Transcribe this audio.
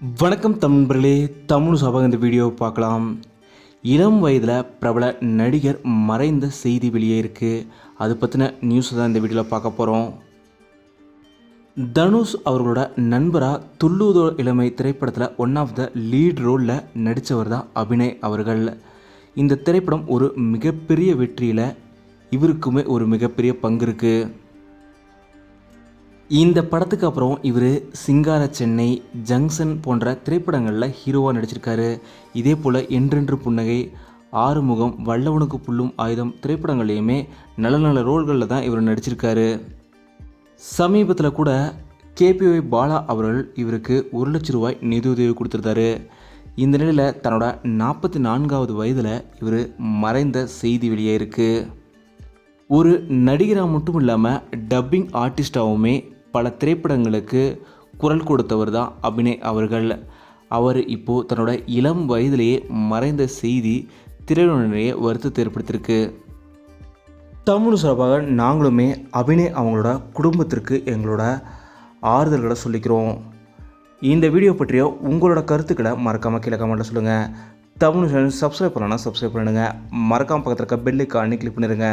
வணக்கம் தமிழர்களே தமிழ் சபாக இந்த வீடியோவை பார்க்கலாம். இளம் வயதில் பிரபல நடிகர் மறைந்த செய்தி வெளியே இருக்குது அது பற்றின நியூஸ் தான் இந்த வீடியோவில் பார்க்க போகிறோம் தனுஷ் அவர்களோட நண்பராக துள்ளுவதோ இளமை திரைப்படத்தில் ஒன் ஆஃப் த லீட் ரோலில் நடித்தவர் தான் அபிநய் அவர்கள். இந்த திரைப்படம் ஒரு மிகப்பெரிய வெற்றியில் இவருக்குமே ஒரு மிகப்பெரிய பங்கு இருக்குது இந்த படத்துக்கு அப்புறம் இவர் சிங்கார சென்னை ஜங்ஷன் போன்ற திரைப்படங்களில் ஹீரோவாக நடிச்சிருக்காரு. இதே போல் என்றென்று புன்னகை ஆறுமுகம் வல்லவனுக்கு புல்லும் ஆயுதம் திரைப்படங்கள்லையுமே நல்ல நல்ல ரோல்களில் தான் இவர் நடிச்சிருக்காரு. சமீபத்தில் கூட கேபிஒய் பாலா அவர்கள் இவருக்கு ஒரு லட்ச ரூபாய் நிதியுதவி கொடுத்துருந்தாரு. இந்த நிலையில் தன்னோட நாற்பத்தி நான்காவது வயதில் இவர் மறைந்த செய்தி வெளியே இருக்குது ஒரு நடிகராக மட்டும் இல்லாமல் டப்பிங் ஆர்டிஸ்டாகவுமே பல திரைப்படங்களுக்கு குரல் கொடுத்தவர் தான் அபிநய் அவர்கள். அவர் இப்போது தன்னோட இளம் வயதிலேயே மறைந்த செய்தி திரையுலகிலேயே வருத்தத்தை ஏற்படுத்தியிருக்கு. தமிழ் சார்பாக நாங்களுமே அபிநய் அவங்களோட குடும்பத்திற்கு எங்களோட ஆறுதல்களை சொல்லிக்கிறோம். இந்த வீடியோ பற்றிய உங்களோட கருத்துக்களை மறக்காமல் கீழே கமெண்ட்டில் சொல்லுங்கள் தமிழ் சேனல் சப்ஸ்கிரைப் பண்ணலன்னா சப்ஸ்கிரைப் பண்ணிடுங்க. மறக்காமல் பக்கத்தில் இருக்க பெல்லைக்கானே கிளிக் பண்ணிடுங்க.